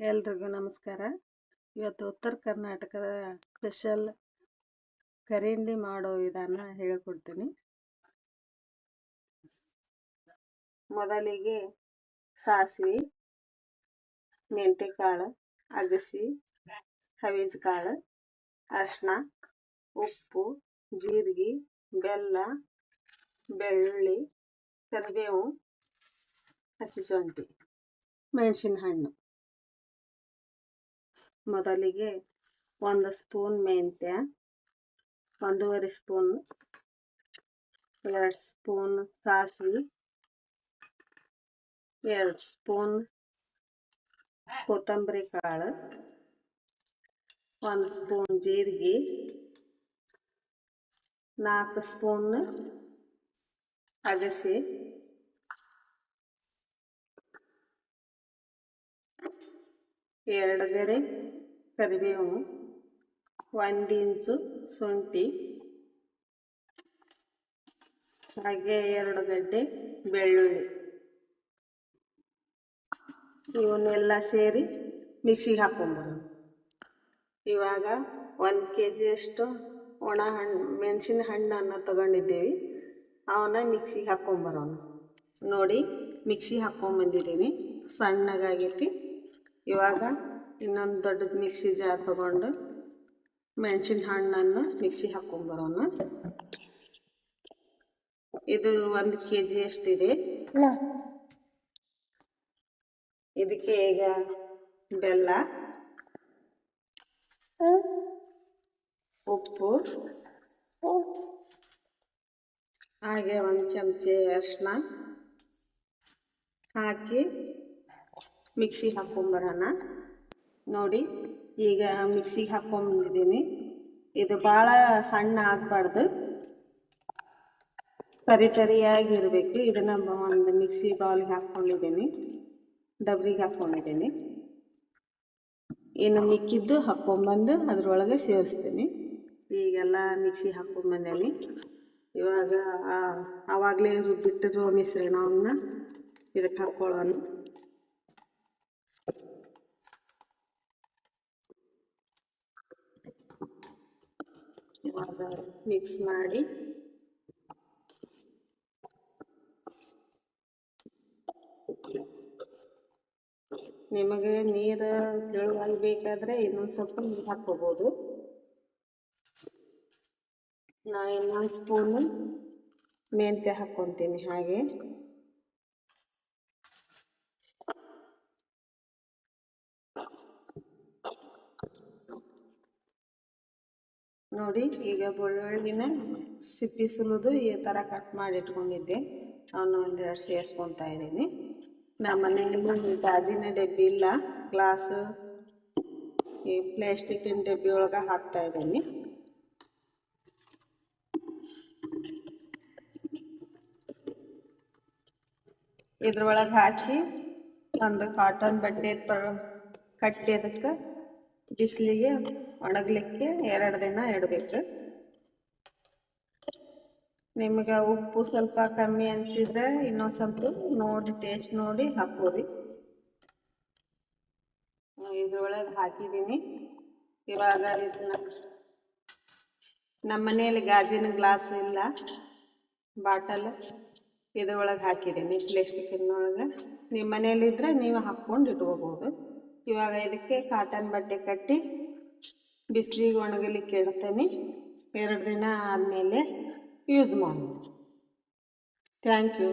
ಎಲ್ರಿಗೂ ನಮಸ್ಕಾರ. ಇವತ್ತು ಉತ್ತರ ಕರ್ನಾಟಕದ ಸ್ಪೆಷಲ್ ಕರಿಂಡಿ ಮಾಡೋ ವಿಧಾನ ಹೇಳ್ಕೊಡ್ತೀನಿ. ಮೊದಲಿಗೆ ಸಾಸಿವೆ, ಮೆಂತೆಕಾಳು, ಅಗಸಿ ಹವೀಜ್ ಕಾಳು ಅರಿಶಿನ ಉಪ್ಪು, ಜೀರಿಗೆ, ಬೆಲ್ಲ, ಬೆಳ್ಳುಳ್ಳಿ, ಕರಿಬೇವು, ಹಸಿ ಶುಂಠಿ ಮೆಣಸಿನ ಹಣ್ಣು ಮೊದಲಿಗೆ ಒಂದು ಸ್ಪೂನ್ ಮೆಂತ್ಯ, ಒಂದೂವರೆ ಸ್ಪೂನ್, ಎರಡು ಸ್ಪೂನ್ ಸಾಸಿವೆ, ಎರಡು ಸ್ಪೂನ್ ಕೊತ್ತಂಬರಿ ಕಾಳು, ಒಂದು ಸ್ಪೂನ್ ಜೀರಿಗೆ, ನಾಲ್ಕು ಸ್ಪೂನ್ ಅಗಸೆ ಎರಡು ಗೆರೆ ಕರಿಬೇವು, ಒಂದು ಇಂಚು ಶುಂಠಿ, ಹಾಗೆ ಎರಡು ಗಡ್ಡೆ ಬೆಳ್ಳುಳ್ಳಿ. ಇವನ್ನೆಲ್ಲ ಸೇರಿ ಮಿಕ್ಸಿಗೆ ಹಾಕ್ಕೊಂಬರೋಣ ಇವಾಗ ಒಂದು ಕೆ ಜಿಯಷ್ಟು ಒಣ ಹಣ್ಣು ಮೆಣಸಿನ ಹಣ್ಣನ್ನು ತಗೊಂಡಿದ್ದೀವಿ. ಅವನ್ನ ಮಿಕ್ಸಿಗೆ ಹಾಕ್ಕೊಂಬರೋಣ ನೋಡಿ ಮಿಕ್ಸಿ ಹಾಕ್ಕೊಂಬಂದಿದ್ದೀನಿ ಸಣ್ಣಗಾಗೈತಿ ಇವಾಗ ಇನ್ನೊಂದು ದೊಡ್ಡದು ಮಿಕ್ಸಿ ಜಾರ್ ತಗೊಂಡು ಮೆಣಸಿನ ಹಣ್ಣನ್ನು ಮಿಕ್ಸಿ ಹಾಕೊಂಡ್ಬರೋಣ ಇದು ಒಂದು ಕೆ ಜಿ ಅಷ್ಟಿದೆ ಇದಕ್ಕೆ ಈಗ ಬೆಲ್ಲ ಉಪ್ಪು ಹಾಗೆ ಒಂದು ಚಮಚೆ ಅರಿಶಿನ ಹಾಕಿ ಮಿಕ್ಸಿ ಹಾಕ್ಕೊಂಬರೋಣ. ನೋಡಿ, ಈಗ ಮಿಕ್ಸಿಗೆ ಹಾಕ್ಕೊಂಬಂದಿದ್ದೀನಿ ಇದು ಭಾಳ ಸಣ್ಣ ಆಗಬಾರ್ದು. ತರಿ ತರಿಯಾಗಿರಬೇಕು. ಇದನ್ನು ಒಂದು ಮಿಕ್ಸಿ ಬೌಲ್ಗೆ ಹಾಕ್ಕೊಂಡಿದ್ದೀನಿ. ಡಬ್ರಿಗೆ ಹಾಕ್ಕೊಂಡಿದ್ದೀನಿ. ಇನ್ನು ಮಿಕ್ಕಿದ್ದು ಹಾಕ್ಕೊಂಬಂದು ಅದರೊಳಗೆ ಸೇರಿಸ್ತೀನಿ. ಈಗೆಲ್ಲ ಮಿಕ್ಸಿ ಹಾಕ್ಕೊಂಬಂದೇನಿ ಇವಾಗ ಆವಾಗಲೇ ರುಬ್ಬಿಟ್ಟಿರೋ ಮಿಶ್ರಣವನ್ನು ಇದಕ್ಕೆ ಹಾಕ್ಕೊಳ್ಳೋಣ ಇವಾಗ ಮಿಕ್ಸ್ ಮಾಡಿ. ನಿಮಗೆ ನೀರು ತೆಳುವಾಗಿ ಬೇಕಾದರೆ ಇನ್ನೊಂದು ಸ್ವಲ್ಪ ನೀರು ಹಾಕ್ಕೋಬೋದು. ನಾ ಇನ್ನೊಂದು ಸ್ಪೂನು ಮೆಂತ್ಯ ಹಾಕ್ಕೊತೀನಿ ಹಾಗೆ. ನೋಡಿ, ಈಗ ಬೆಳ್ಳುಳ್ಳಿನ ಸಿಪ್ಪಿ ಸುಲಿದು ಈ ಥರ ಕಟ್ ಮಾಡಿ ಇಟ್ಕೊಂಡಿದ್ದೆ. ಅವನು ಒಂದೆರಡು ಸೇರಿಸ್ಕೊತಾ ಇದ್ದೀನಿ. ನಮ್ಮ ಮನೆಯಲ್ಲಿ ಗಾಜಿನ ಡಬ್ಬಿ ಇಲ್ಲ. ಗ್ಲಾಸ್, ಈ ಪ್ಲಾಸ್ಟಿಕ್ಕಿನ ಡಬ್ಬಿ ಒಳಗೆ ಹಾಕ್ತಾ ಇದ್ದೀನಿ. ಇದ್ರೊಳಗೆ ಹಾಕಿ ಒಂದು ಕಾಟನ್ ಬಟ್ಟೆ ಕಟ್ಟಿ ಅದಕ್ಕೆ ಬಿಸಿಲಿಗೆ ಒಣಗಲಿಕ್ಕೆ ಎರಡು ದಿನ ಇಡಬೇಕು. ನಿಮಗೆ ಉಪ್ಪು ಸ್ವಲ್ಪ ಕಮ್ಮಿ ಅನಿಸಿದ್ರೆ ಇನ್ನೊಂದು ಸ್ವಲ್ಪ ನೋಡಿ ಟೇಸ್ಟ್ ನೋಡಿ ಹಾಕೋರಿ ಇದ್ರೊಳಗೆ ಹಾಕಿದ್ದೀನಿ. ಇವಾಗ ಇದನ್ನ ನಮ್ಮ ಮನೆಯಲ್ಲಿ ಗಾಜಿನ ಗ್ಲಾಸ್ ಇಲ್ಲ, ಬಾಟಲ್ ಇದ್ರೊಳಗೆ ಹಾಕಿದ್ದೀನಿ ಪ್ಲಾಸ್ಟಿಕ್ಕಿನೊಳಗೆ ನಿಮ್ಮ ಮನೇಲಿದ್ದರೆ ನೀವು ಹಾಕ್ಕೊಂಡು ಇಟ್ಕೋಬೋದು. ಇವಾಗ ಇದಕ್ಕೆ ಕಾಟನ್ ಬಟ್ಟೆ ಕಟ್ಟಿ ಬಿಸಿಲಿಗೆ ಒಣಗಲಿಕ್ಕೆ ಇಡ್ತೇನೆ ಎರಡು ದಿನ ಆದಮೇಲೆ ಯೂಸ್ ಮಾಡೋಣ ಥ್ಯಾಂಕ್ ಯು